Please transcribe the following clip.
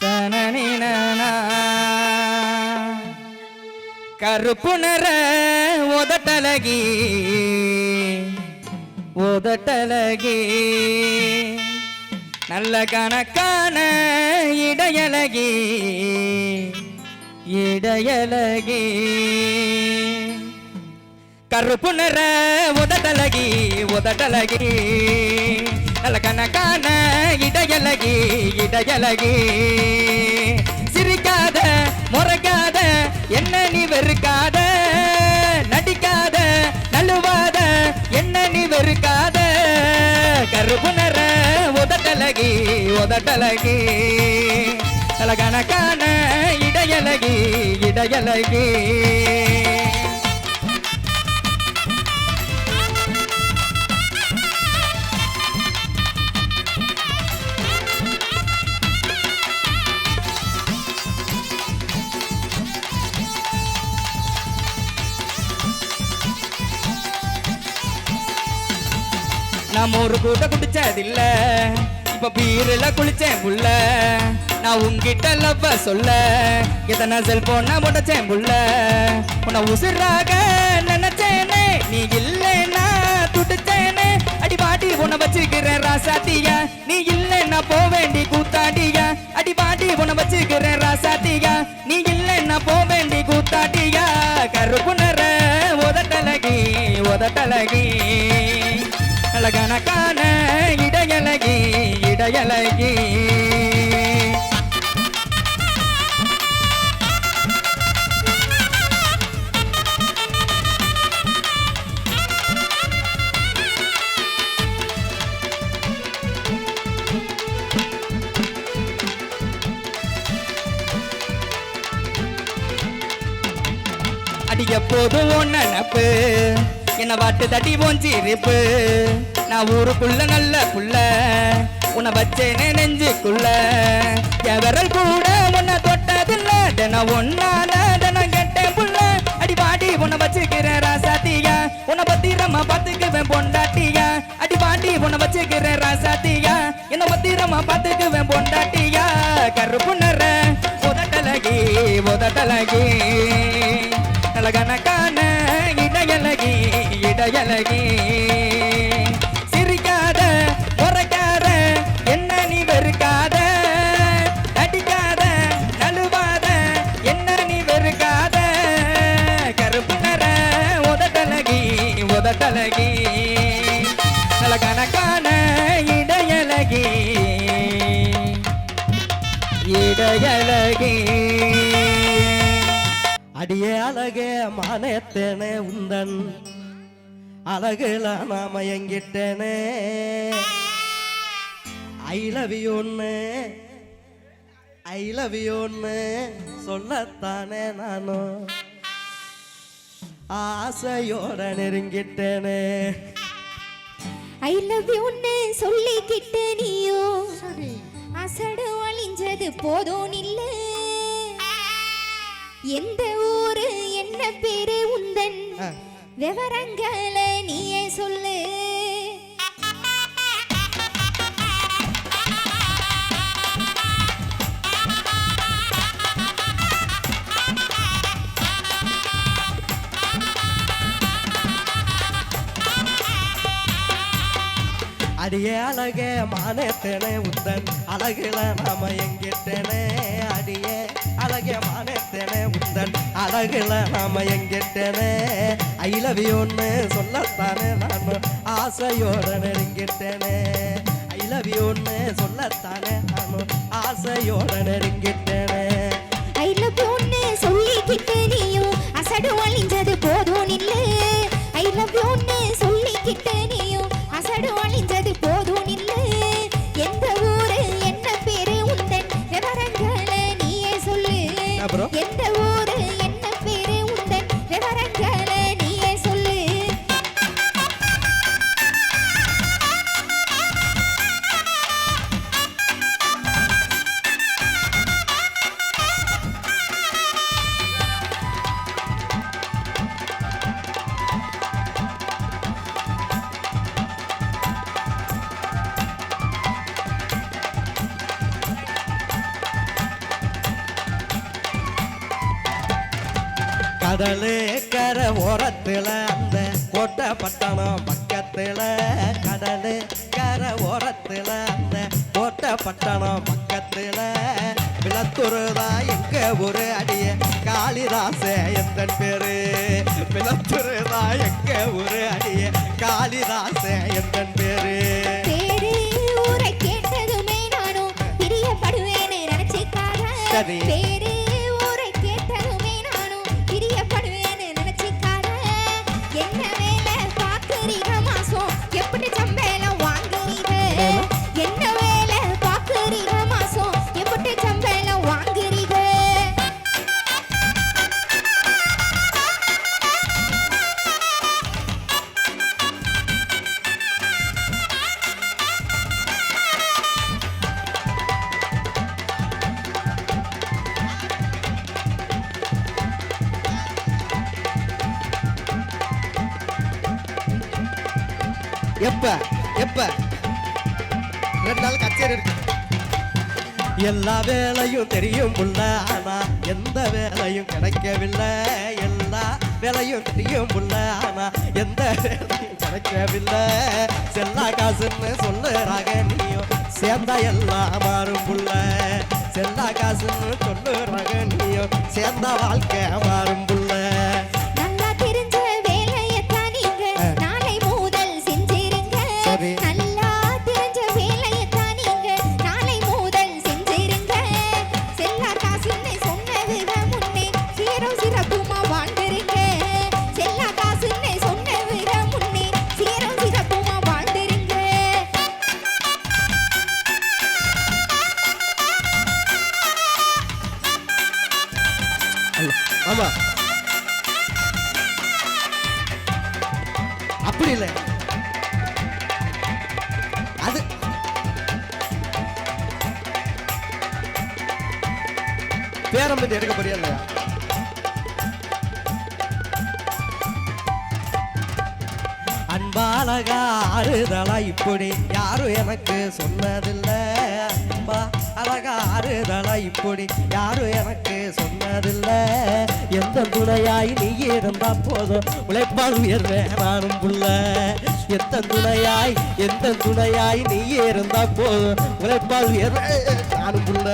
தனனினா கருப்பு நிற உதட்டலகி உதட்டலகி. நல்ல கணக்கான இடையலகி இடையலகி. கருப்பு நிற உதட்டலகி உதட்டலகி. நல்ல இடையலகி இடையலகி சிரிக்காத முறைக்காத என்ன நீ வெறுக்காத. நடிக்காத நழுவாத என்ன நீ வெறுக்காத. கருப்பு நிற உதட்டலகி உதட்டலகி நல்ல கணக்கான இடையலகி இடையலகி நான் ஒரு கூட குடிச்சதில்ல. இப்ப பீரில குளிச்சேன் புள்ள. நான் உன்கிட்ட லவ்வ சொல்ல. எத்தனை செல்போன முடச்சேன் புள்ள. உன்னை உசுராக நினைச்சேனே நீ இல்லைன்னா துடிச்சேனே. அடி பாட்டி உன்னை வச்சுக்கிறேன் ராசாத்தியா. நீ இல்லைன்னா போ வேண்டி கூத்தாடியா அடி பாட்டி உன்னை வச்சுக்கிறேன் ராசாத்தியா. நீ இல்லைன்னா போ வேண்டி கூத்தாட்டியா. கருப்பு நிற உதட்டலகி உதட்டலகி. அழகனக்கான இடையலகி இடையலகி அடி எப்போதும் ஒன்னு நினப்பு. என்ன வாட்டு தட்டி போஞ்சி இருப்பு நான் ஊருக்குள்ள நல்ல புள்ள. உன்னை வச்சேனே நெஞ்சுக்குள்ள. என் விரல் கூட உன்னை தொட்டதில்ல. தினம் ஒன்னால தினம் கெட்டேன் புள்ள. அடி பாடி உன்னை வச்சுக்கிறேன் ராசாத்தியா உன்னை பத்திரமா பார்த்துக்குவேன் பொண்டாட்டியா அடி பாடி உன்னை வச்சுக்கிறேன் ராசாத்தியா என்ன பத்திரமா பார்த்துக்குவேன் பொண்டாட்டியா கருப்பு நிற உதட்டலகி உதட்டலகி. நல்ல கணக்கான இடையலகி இடையலகி சிரிக்காத முறைக்காத என்ன நீ வெறுக்காத? அடிக்காத நழுவாத என்ன நீ வெறுக்காத? கருப்பு நிற உதட்டலகி உதட்டலகி அழகனக்கான இடையலகி இடையலகி அடியே அழகே மானத்தேனே உந்தன். அழகுல நான் மயங்கிட்டேனே ஐ லவ் யூன்னு ஐ லவ் யூன்னு சொல்லத்தானே நானும். ஆசையோட நெருங்கிட்டேனே. ஐ லவ் யூன்னு சொல்லிக்கிட்டு நீயோ. அசடு அழிஞ்சது போதும் இல்ல. எந்த ஊரு என்ன. விவரங்களை நீயே சொல்லு. அடியே அழகே மானேத்தேனே உந்தன் அழகுல நாம எங்கிட்டேனே. அடியே அழகே மானேத்தேனே உந்தன் அழகுல நாம எங்கிட்டேனே. ஐ லவ் யூன்னு சொல்லத்தானே நான் ஆசையோட நெருங்கிட்டேனே. ஐ லவ் யூன்னு சொல்லத்தானே நான் ஆசையோட நெருங்கிட்டேனே. ஐ லவ் யூன்னு சொல்லிக்கிட்டு நீயும் அசடு அழிஞ்சது போதும் இல்லை ஐ லவ் யூன்னு சொல்லிக்கிட்டு நீயும் அசடு அழிஞ்சது கடலு கரை ஓரத்துல அந்த கோட்டை பட்டணம் பக்கத்துல. கடலு கரை ஓரத்துல அந்த கோட்டை பட்டணம் பக்கத்துல. விளத்துருதா எங்க ஒரு அடிய? காளிதாச எந்த பேரு? விளத்துருதா எங்க ஒரு அடிய? காளிதாச எந்த பேரு? சரி. எப்ப? எப்ப? ரெண்டு நாள் கச்சேரி இருக்கு. எல்லா வேலையும் தெரியும் புள்ள. ஆனா எந்த வேலையும் கிடைக்கவில்லை. எல்லா வேலையும் தெரியும் புள்ள. ஆனா எந்த வேலையும் கிடைக்கவில்லை. செல்லா காசுன்னு சொல்லுறாங்க நீயும் சேர்ந்தா எல்லாம் மாறும் புள்ள. செல்லா காசுன்னு சொல்லுறாங்க நீயும் சேர்ந்தா வாழ்க்கை மாறும் புள்ள. பேரம் பத்தி எடுக்க போறியா இல்லையா? அன்பாலகா ஆறுதலா இப்படி யாரும் எனக்கு சொன்னதில்லை? அன்பா அழகா ஆறுதலா இப்படி யாரும் எனக்கு சொன்னதில்லை? எந்த துணையாய் நீ இருந்தா போதும். உழைப்பால் உயர்வேன் நானும் புள்ள. எந்த துணையாய் எந்த துணையாய் நீ இருந்தா போதும். உழைப்பால் உயர்வேன் நானும் புள்ள.